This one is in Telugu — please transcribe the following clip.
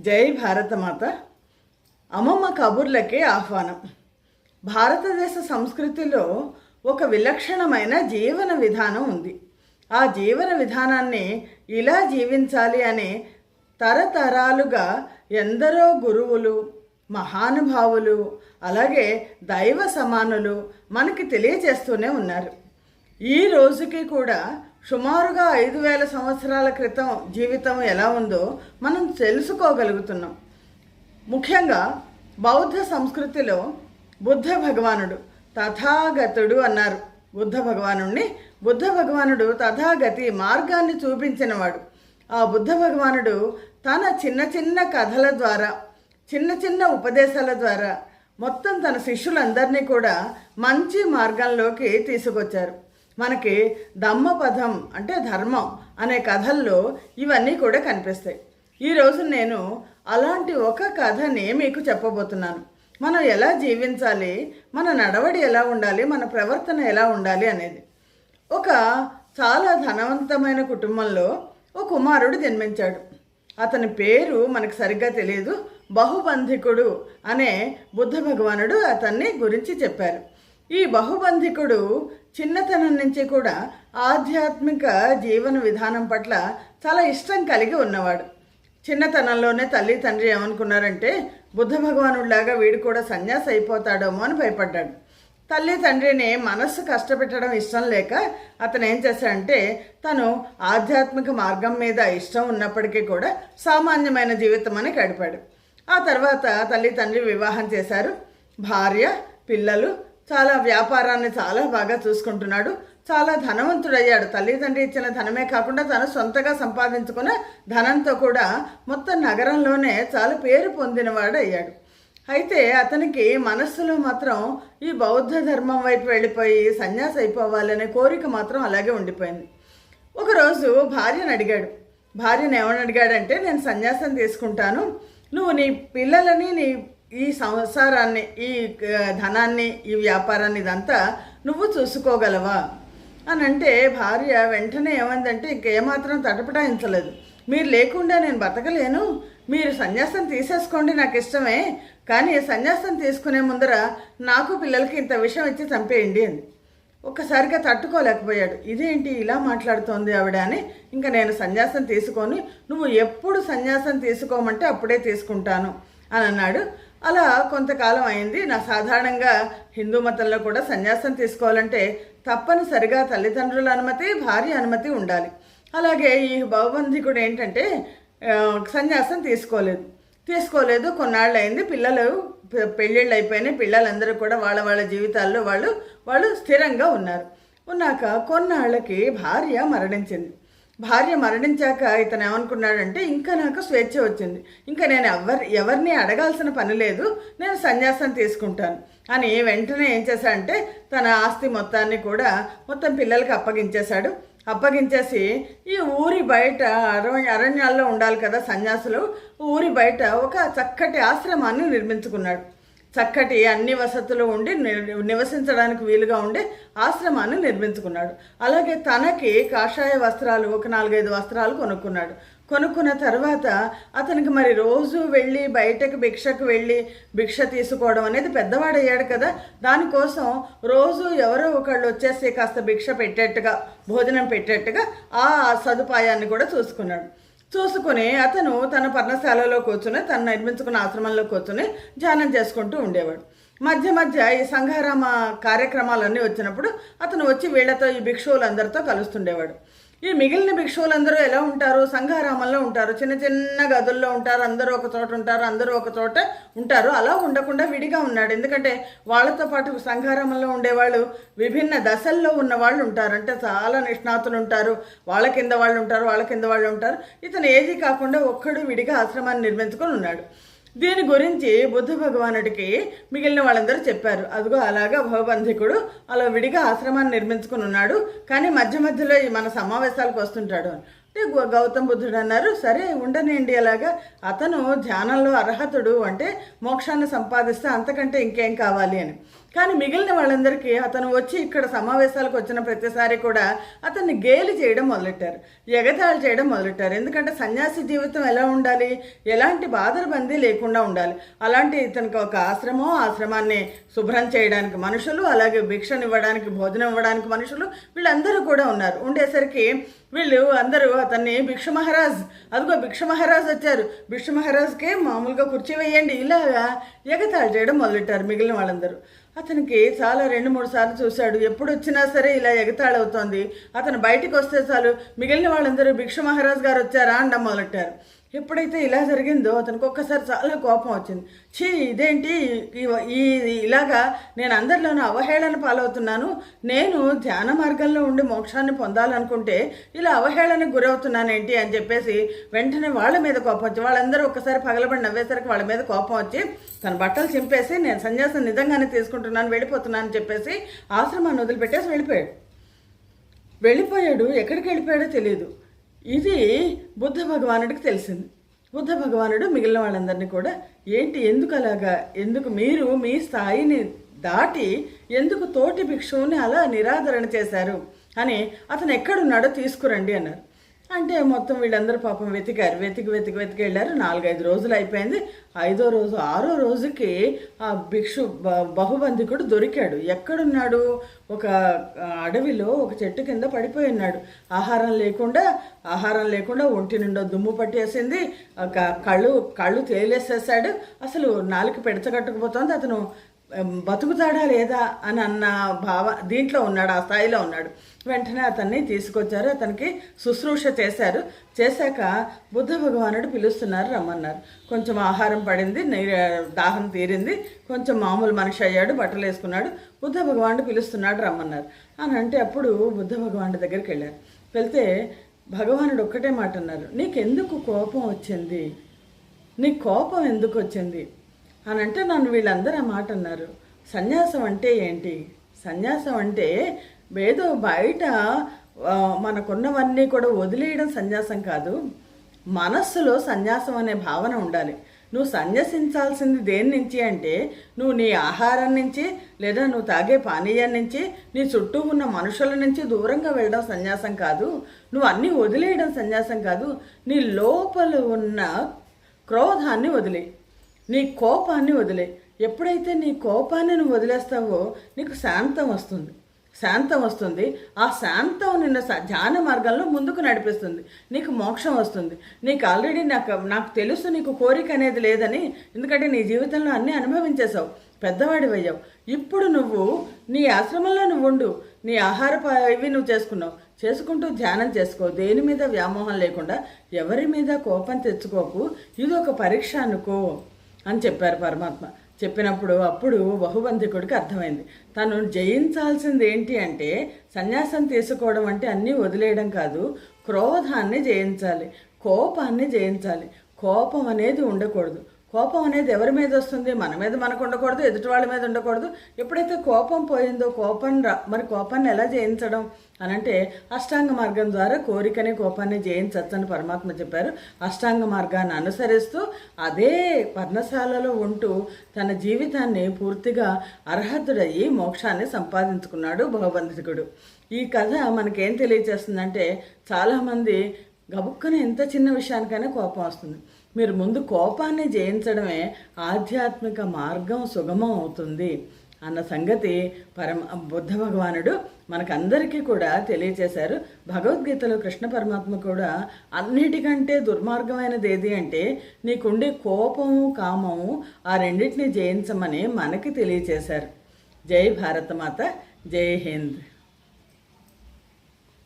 జై భారతమాత. అమ్మమ్మ కబుర్లకే ఆహ్వానం. భారతదేశ సంస్కృతిలో ఒక విలక్షణమైన జీవన విధానం ఉంది. ఆ జీవన విధానాన్ని ఇలా జీవించాలి అనే తరతరాలుగా ఎందరో గురువులు మహానుభావులు అలాగే దైవ సమానులు మనకి తెలియజేస్తూనే ఉన్నారు. ఈ రోజుకి కూడా సుమారుగా ఐదు వేల సంవత్సరాల క్రితం జీవితం ఎలా ఉందో మనం తెలుసుకోగలుగుతున్నాం. ముఖ్యంగా బౌద్ధ సంస్కృతిలో బుద్ధ భగవానుడు తథాగతుడు అన్నారు. బుద్ధ భగవానుడిని బుద్ధ భగవానుడు తథాగతి మార్గాన్ని చూపించినవాడు. ఆ బుద్ధ భగవానుడు తన చిన్న చిన్న కథల ద్వారా చిన్న చిన్న ఉపదేశాల ద్వారా మొత్తం తన శిష్యులందరినీ కూడా మంచి మార్గంలోకి తీసుకొచ్చారు. మనకి ధమ్మపథం అంటే ధర్మం అనే కథల్లో ఇవన్నీ కూడా కనిపిస్తాయి. ఈరోజు నేను అలాంటి ఒక కథని మీకు చెప్పబోతున్నాను. మనం ఎలా జీవించాలి మన నడవడి ఎలా ఉండాలి మన ప్రవర్తన ఎలా ఉండాలి అనేది. ఒక చాలా ధనవంతమైన కుటుంబంలో ఒక కుమారుడు జన్మించాడు. అతని పేరు మనకు సరిగ్గా తెలియదు బహుబంధికుడు అనే బుద్ధ భగవానుడు అతన్ని గురించి చెప్పారు. ఈ బహుబంధికుడు చిన్నతనం నుంచి కూడా ఆధ్యాత్మిక జీవన విధానం పట్ల చాలా ఇష్టం కలిగి ఉన్నవాడు. చిన్నతనంలోనే తల్లి తండ్రి ఏమనుకున్నారంటే బుద్ధ భగవానుడిలాగా వీడు కూడా సన్యాసి అయిపోతాడేమో అని భయపడ్డాడు. తల్లి తండ్రిని మనస్సు కష్టపెట్టడం ఇష్టం లేక అతను ఏం చేశాడంటే తను ఆధ్యాత్మిక మార్గం మీద ఇష్టం ఉన్నప్పటికీ కూడా సామాన్యమైన జీవితం అని గడిపాడు. ఆ తర్వాత తల్లి తండ్రి వివాహం చేశారు. భార్య పిల్లలు చాలా వ్యాపారాన్ని చాలా బాగా చూసుకుంటున్నాడు. చాలా ధనవంతుడయ్యాడు. తల్లిదండ్రి ఇచ్చిన ధనమే కాకుండా తను సొంతగా సంపాదించుకున్న ధనంతో కూడా మొత్తం నగరంలోనే చాలా పేరు పొందినవాడు అయ్యాడు అయితే అతనికి మనస్సులో మాత్రం ఈ బౌద్ధ ధర్మం వైపు వెళ్ళిపోయి సన్యాసి అయిపోవాలనే కోరిక మాత్రం అలాగే ఉండిపోయింది. ఒకరోజు భార్యను అడిగాడు. భార్యను ఏమని అడిగాడంటే నేను సన్యాసం తీసుకుంటాను. నువ్వు నీ పిల్లలని నీ ఈ సంసారాన్ని ఈ ధనాన్ని ఈ వ్యాపారాన్ని ఇదంతా నువ్వు చూసుకోగలవా? అని అంటే భార్య వెంటనే ఏమందంటే ఇంకేమాత్రం తటపటాయించలేదు. మీరు లేకుండా నేను బతకలేను. మీరు సన్యాసం తీసేసుకోండి నాకు ఇష్టమే. కానీ సన్యాసం తీసుకునే ముందర నాకు పిల్లలకి ఇంత విషయం ఇచ్చి చంపేయండి అని ఒక్కసారిగా తట్టుకోలేకపోయాడు. ఇదేంటి ఇలా మాట్లాడుతోంది ఆవిడ అని ఇంకా నేను సన్యాసం తీసుకొని. నువ్వు ఎప్పుడు సన్యాసం తీసుకోమంటే అప్పుడే తీసుకుంటాను అని అన్నాడు. అలా కొంతకాలం అయింది. నా సాధారణంగా హిందూ మతంలో కూడా సన్యాసం తీసుకోవాలంటే తప్పనిసరిగా తల్లిదండ్రుల అనుమతి భార్య అనుమతి ఉండాలి. అలాగే ఈ భవబంధికుడు ఏంటంటే సన్యాసం తీసుకోలేదు. తీసుకోలేదు. కొన్నాళ్ళు అయింది పిల్లలు పె- పెళ్ళిళ్ళు అయిపోయినాయి పిల్లలందరూ కూడా వాళ్ళ వాళ్ళ జీవితాల్లో వాళ్ళు వాళ్ళు స్థిరంగా ఉన్నారు. ఉన్నాక కొన్నాళ్ళకి భార్య మరణించింది. భార్య మరణించాక ఇతను ఏమనుకున్నాడంటే ఇంకా నాకు స్వేచ్ఛ వచ్చింది. ఇంకా నేను ఎవరి ఎవరిని అడగాల్సిన పని లేదు. నేను సన్యాసం తీసుకుంటాను. అని వెంటనే ఏం చేశాడంటే తన ఆస్తి మొత్తాన్ని కూడా మొత్తం పిల్లలకి అప్పగించేశాడు. అప్పగించేసి ఈ ఊరి బయట అర అరణ్యాల్లో ఉండాలి కదా సన్యాసులు ఊరి బయట ఒక చక్కటి ఆశ్రమాన్ని నిర్మించుకున్నాడు. చక్కటి అన్ని వసతులు ఉండి ని- నివసించడానికి వీలుగా ఉండే ఆశ్రమాన్ని నిర్మించుకున్నాడు. అలాగే తనకి కాషాయ వస్త్రాలు ఒక నాలుగైదు వస్త్రాలు కొనుక్కున్నాడు. కొనుక్కున్న తర్వాత అతనికి మరి రోజు వెళ్ళి బయటకు భిక్షకు వెళ్ళి భిక్ష తీసుకోవడం అనేది పెద్దవాడయ్యాడు కదా. దానికోసం రోజు ఎవరో ఒకళ్ళు వచ్చేసి కాస్త భిక్ష పెట్టేట్టుగా భోజనం పెట్టేట్టుగా ఆ సదుపాయాన్ని కూడా చూసుకున్నాడు. చూసుకుని అతను తన పర్ణశాలలో కూర్చుని తను నిర్మించుకున్న ఆశ్రమంలో కూర్చుని ధ్యానం చేసుకుంటూ ఉండేవాడు. మధ్య మధ్య ఈ సంఘారామ కార్యక్రమాలన్నీ వచ్చినప్పుడు అతను వచ్చి వీళ్ళతో ఈ భిక్షువులందరితో కలుస్తుండేవాడు. ఈ మిగిలిన భిక్షువులందరూ ఎలా ఉంటారు? సంఘారామంలో ఉంటారు. చిన్న చిన్న గదుల్లో ఉంటారు. అందరూ ఒక చోట ఉంటారు. అందరూ ఒక చోట ఉంటారు. అలా ఉండకుండా విడిగా ఉన్నాడు. ఎందుకంటే వాళ్ళతో పాటు సంఘారామంలో ఉండేవాళ్ళు విభిన్న దశల్లో ఉన్న వాళ్ళు ఉంటారు. అంటే చాలా నిష్ణాతులు ఉంటారు. వాళ్ళ కింద వాళ్ళు ఉంటారు. వాళ్ళ కింద వాళ్ళు ఉంటారు. ఇతను ఏది కాకుండా ఒక్కడు విడిగా ఆశ్రమాన్ని నిర్మించుకొని ఉన్నాడు. దీని గురించి బుద్ధ భగవానుడికి మిగిలిన వాళ్ళందరూ చెప్పారు. అదిగో అలాగా భవబంధికుడు అలా విడిగా ఆశ్రమాన్ని నిర్మించుకుని ఉన్నాడు. కానీ మధ్య మధ్యలో ఈ మన సమావేశాలకు వస్తుంటాడు అంటే గౌతమ్ బుద్ధుడు అన్నారు సరే ఉండనండి అలాగా. అతను ధ్యానంలో అర్హతుడు అంటే మోక్షాన్ని సంపాదిస్తే అంతకంటే ఇంకేం కావాలి అని. కానీ మిగిలిన వాళ్ళందరికీ అతను వచ్చి ఇక్కడ సమావేశాలకు వచ్చిన ప్రతిసారి కూడా అతన్ని గేలి చేయడం మొదలెట్టారు. ఎగతాళి చేయడం మొదలెట్టారు. ఎందుకంటే సన్యాసి జీవితం ఎలా ఉండాలి? ఎలాంటి బాధల బందీ లేకుండా ఉండాలి. అలాంటి ఇతనికి ఒక ఆశ్రమం ఆశ్రమాన్ని శుభ్రం చేయడానికి మనుషులు అలాగే భిక్షనివ్వడానికి భోజనం ఇవ్వడానికి మనుషులు వీళ్ళందరూ కూడా ఉన్నారు. ఉండేసరికి వీళ్ళు అందరూ అతన్ని భిక్ష మహారాజ్ అదిగో భిక్ష మహారాజ్ వచ్చారు. భిక్ష మహారాజ్కే మామూలుగా కుర్చీ వేయండి ఇలాగా ఎగతాళి చేయడం మొదలెట్టారు మిగిలిన వాళ్ళందరూ. అతనికి చాలా రెండు మూడు సార్లు చూశాడు. ఎప్పుడు వచ్చినా సరే ఇలా ఎగతాళవుతోంది. అతను బయటికి వస్తే చాలు మిగిలిన వాళ్ళందరూ భిక్ష మహారాజ్ గారు వచ్చారా అండం మొదలెట్టారు. ఎప్పుడైతే ఇలా జరిగిందో అతనికి ఒక్కసారి చాలా కోపం వచ్చింది. ఛీ ఇదేంటి? ఈ- ఈ ఇలాగా నేను అందరిలోనూ అవహేళన పాలవుతున్నాను. నేను ధ్యాన మార్గంలో ఉండి మోక్షాన్ని పొందాలనుకుంటే ఇలా అవహేళనకు గురవుతున్నానేంటి అని చెప్పేసి వెంటనే వాళ్ళ మీద కోపం వచ్చి వాళ్ళందరూ ఒక్కసారి పగలబడి నవ్వేసరికి వాళ్ళ మీద కోపం వచ్చి తన బట్టలు చింపేసి నేను సన్యాసం నిజంగానే తీసుకుంటున్నాను వెళ్ళిపోతున్నాను అని చెప్పేసి ఆశ్రమాన్ని వదిలిపెట్టేసి వెళ్ళిపోయాడు. వెళ్ళిపోయాడు. ఎక్కడికి వెళ్ళిపోయాడో తెలియదు ఇది బుద్ధ భగవానుడికి తెలిసింది. బుద్ధ భగవానుడు మిగిలిన వాళ్ళందరినీ కూడా ఏంటి ఎందుకు అలాగా? ఎందుకు మీరు మీ స్థాయిని దాటి ఎందుకు తోటి భిక్షువుని అలా నిరాదరణ చేశారు? అని అతను ఎక్కడున్నాడో తీసుకురండి అన్నారు. అంటే మొత్తం వీళ్ళందరూ పాపం వెతికారు. వెతికి వెతికి వెతికి వెళ్ళారు. నాలుగైదు రోజులు అయిపోయింది. ఐదో రోజు ఆరో రోజుకి ఆ భిక్షు బహుబంధికుడు దొరికాడు. ఎక్కడున్నాడు? ఒక అడవిలో ఒక చెట్టు కింద పడిపోయి ఉన్నాడు. ఆహారం లేకుండా ఆహారం లేకుండా ఒంటి నిండా దుమ్ము పట్టేసింది. ఒక కళ్ళు కళ్ళు తేలేసేసాడు అసలు నాలుగు పెడచగట్టుకుపోతుంది అతను బతుకుతాడా లేదా అని అన్న భావ దీంట్లో ఉన్నాడు ఆ స్థాయిలో ఉన్నాడు. వెంటనే అతన్ని తీసుకొచ్చారు అతనికి శుశ్రూష చేశారు. చేశాక బుద్ధ భగవానుడు పిలుస్తున్నారు రమ్మన్నారు. కొంచెం ఆహారం పడింది దాహం తీరింది కొంచెం మామూలు మనిషి అయ్యాడు బట్టలు వేసుకున్నాడు. బుద్ధ భగవానుడు పిలుస్తున్నాడు రమ్మన్నారు. అని అంటే అప్పుడు బుద్ధ భగవానుడి దగ్గరికి వెళ్ళారు. వెళ్తే భగవానుడు ఒక్కటే మాట అన్నారు. నీకెందుకు కోపం వచ్చింది? నీ కోపం ఎందుకు వచ్చింది? అని అంటే నన్ను వీళ్ళందరూ ఆ మాట అన్నారు. సన్యాసం అంటే ఏంటి? సన్యాసం అంటే ఏదో బయట మనకున్నవన్నీ కూడా వదిలేయడం సన్యాసం కాదు. మనస్సులో సన్యాసం అనే భావన ఉండాలి. నువ్వు సన్యసించాల్సింది దేని నుంచి అంటే నువ్వు నీ ఆహారం నుంచి లేదా నువ్వు తాగే పానీయం నుంచి నీ చుట్టూ ఉన్న మనుషుల నుంచి దూరంగా వెళ్ళడం సన్యాసం కాదు. నువ్వు అన్నీ వదిలేయడం సన్యాసం కాదు. నీ లోపల ఉన్న క్రోధాన్ని వదిలే నీ కోపాన్ని వదిలే. ఎప్పుడైతే నీ కోపాన్ని నువ్వు వదిలేస్తావో నీకు శాంతం వస్తుంది. శాంతం వస్తుంది. ఆ శాంతం నిన్న ధ్యాన మార్గంలో ముందుకు నడిపిస్తుంది. నీకు మోక్షం వస్తుంది. నీకు ఆల్రెడీ నాకు నాకు తెలుసు నీకు కోరిక అనేది లేదని ఎందుకంటే నీ జీవితంలో అన్నీ అనుభవించేశావు. పెద్దవాడి అయ్యావు. ఇప్పుడు నువ్వు నీ ఆశ్రమంలో నువ్వు ఉండు నీ ఆహార ఇవి నువ్వు చేసుకున్నావు. చేసుకుంటూ ధ్యానం చేసుకో. దేని మీద వ్యామోహం లేకుండా ఎవరి మీద కోపం తెచ్చుకోకు. ఇది ఒక పరీక్ష అనుకో. అని చెప్పారు పరమాత్మ. చెప్పినప్పుడు అప్పుడు బహుబంధికుడికి అర్థమైంది. తను జయించాల్సింది ఏంటి అంటే సన్యాసం తీసుకోవడం అంటే అన్నీ వదిలేయడం కాదు క్రోధాన్ని జయించాలి కోపాన్ని జయించాలి. కోపం అనేది ఉండకూడదు. కోపం అనేది ఎవరి మీద వస్తుంది? మన మీద మనకు ఉండకూడదు ఎదుటి వాళ్ళ మీద ఉండకూడదు. ఎప్పుడైతే కోపం పోయిందో కోపం రా మరి కోపాన్ని ఎలా జయించడం? అనంటే అష్టాంగ మార్గం ద్వారా కోరికని కోపాన్ని జయించవచ్చని పరమాత్మ చెప్పారు. అష్టాంగ మార్గాన్ని అనుసరిస్తూ అదే పర్ణశాలలో ఉంటూ తన జీవితాన్ని పూర్తిగా అర్హతుడయ్యి మోక్షాన్ని సంపాదించుకున్నాడు భగవంతుడు. ఈ కథ మనకేం తెలియజేస్తుందంటే చాలామంది గబుక్కన ఎంత చిన్న విషయానికైనా కోపం వస్తుంది. మీరు ముందు కోపాన్ని జయించడమే ఆధ్యాత్మిక మార్గం సుగమం అవుతుంది అన్న సంగతి పరమ బుద్ధ భగవానుడు మనకందరికీ కూడా తెలియచేశారు. భగవద్గీతలో కృష్ణ పరమాత్మ కూడా అన్నిటికంటే దుర్మార్గమైనది ఏది అంటే నీకుండే కోపము కామము ఆ రెండింటిని జయించమని మనకి తెలియచేశారు. జై భారతమాత జై హింద్.